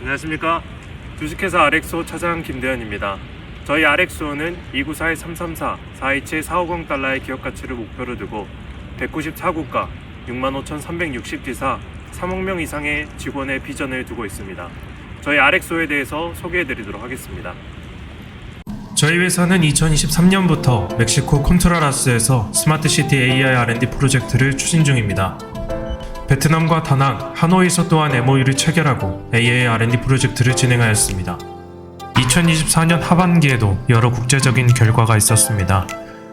안녕하십니까. 주식회사 아렉소 차장 김대현입니다. 저희 아렉소는 294-334, 427-450달러의 기업 가치를 목표로 두고 194국가 65,360지사 3억 명 이상의 직원의 비전을 두고 있습니다. 저희 아렉소에 대해서 소개해 드리도록 하겠습니다. 저희 회사는 2023년부터 멕시코 콘트라라스에서 스마트시티 AI R&D 프로젝트를 추진 중입니다. 베트남과 다낭, 하노이에서 또한 MOU를 체결하고 AI R&D 프로젝트를 진행하였습니다. 2024년 하반기에도 여러 국제적인 결과가 있었습니다.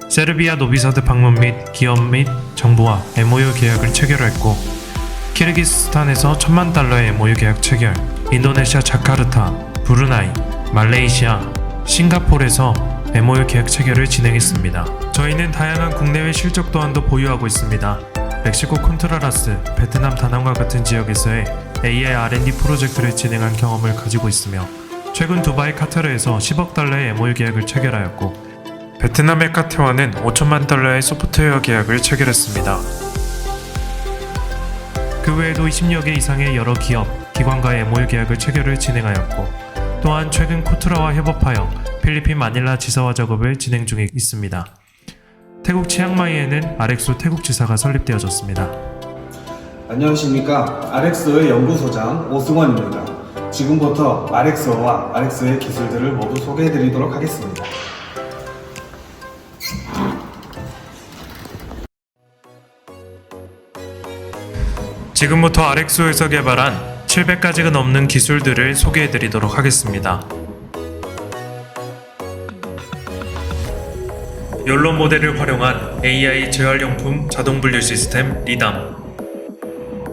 세르비아 노비사드 방문 및 기업 및 정부와 MOU 계약을 체결했고 키르기스스탄에서 천만 달러의 MOU 계약 체결, 인도네시아 자카르타, 브루나이, 말레이시아, 싱가포르에서 MOU 계약 체결을 진행했습니다. 저희는 다양한 국내외 실적 또한도 보유하고 있습니다. 멕시코 콘트라라스, 베트남 다낭과 같은 지역에서의 AI R&D 프로젝트를 진행한 경험을 가지고 있으며 최근 두바이 카타르에서 10억 달러의 MOU 계약을 체결하였고 베트남의 카테와는 5천만 달러의 소프트웨어 계약을 체결했습니다. 그 외에도 20여 개 이상의 여러 기업, 기관과의 MOU 계약을 체결을 진행하였고 또한 최근 코트라와 협업하여 필리핀 마닐라 지사화 작업을 진행 중에 있습니다. 태국 치앙마이에는 아렉소 태국 지사가 설립되어졌습니다. 안녕하십니까 아렉스의 연구소장 오승원입니다. 지금부터 아렉스와 아렉스의 기술들을 모두 소개해드리도록 하겠습니다. 지금부터 아렉소에서 개발한 700가지가 넘는 기술들을 소개해 드리도록 하겠습니다. 연론 모델을 활용한 AI 재활용품 자동 분류 시스템 리담.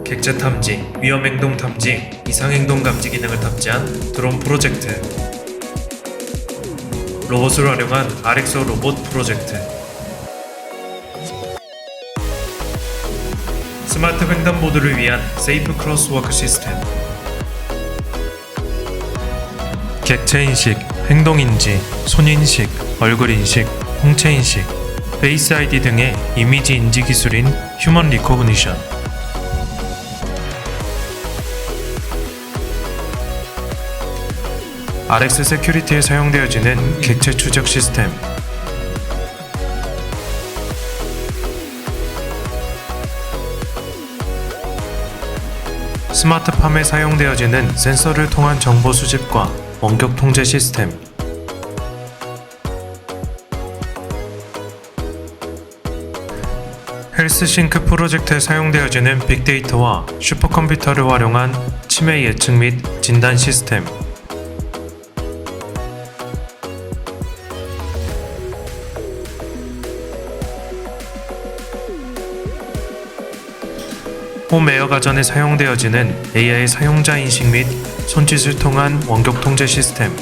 객체 탐지, 위험 행동 탐지, 이상 행동 감지 기능을 탑재한 드론 프로젝트. 로봇을 활용한 아렉소 로봇 프로젝트. 스마트 횡단보도를 위한 세이프 크로스워크 시스템. 객체 인식, 행동 인지, 손 인식, 얼굴 인식, 홍채 인식, 페이스 아이디 등의 이미지 인지 기술인 휴먼 리코그니션. RX 세큐리티에 사용되어지는 객체 추적 시스템. 스마트팜에 사용되어지는 센서를 통한 정보 수집과 원격 통제 시스템 헬스싱크 프로젝트에 사용되어지는 빅데이터와 슈퍼컴퓨터를 활용한 치매 예측 및 진단 시스템. 홈 에어 가전에 사용되어지는 AI 사용자 인식 및 손짓을 통한 원격 통제 시스템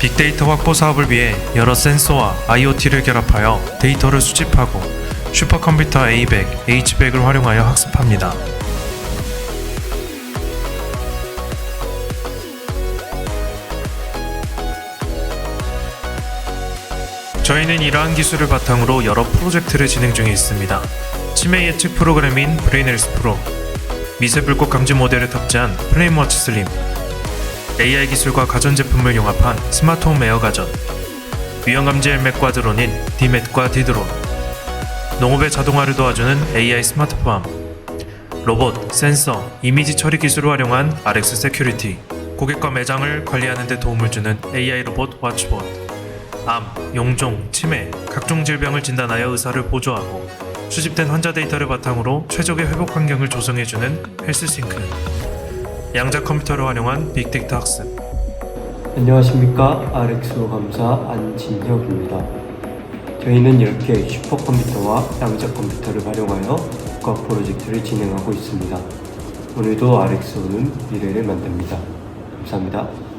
빅데이터 확보 사업을 위해 여러 센서와 IoT를 결합하여 데이터를 수집하고 슈퍼컴퓨터 A100, H100을 활용하여 학습합니다. 저희는 이러한 기술을 바탕으로 여러 프로젝트를 진행 중에 있습니다. 치매 예측 프로그램인 브레인헬스 프로, 미세 불꽃 감지 모델을 탑재한 플레임워치 슬림, AI 기술과 가전제품을 융합한 스마트홈 에어 가전, 위험 감지 헬멧과 드론인 디맷과 디드론, 농업의 자동화를 도와주는 AI 스마트팜, 로봇, 센서, 이미지 처리 기술을 활용한 RX 세큐리티, 고객과 매장을 관리하는 데 도움을 주는 AI 로봇 와치봇, 암, 용종, 치매, 각종 질병을 진단하여 의사를 보조하고 수집된 환자 데이터를 바탕으로 최적의 회복 환경을 조성해주는 헬스싱크 양자 컴퓨터를 활용한 빅데이터 학습 안녕하십니까 RXO 감사 안진혁입니다. 저희는 10개의 슈퍼컴퓨터와 양자 컴퓨터를 활용하여 국가 프로젝트를 진행하고 있습니다. 오늘도 RXO는 미래를 만듭니다. 감사합니다.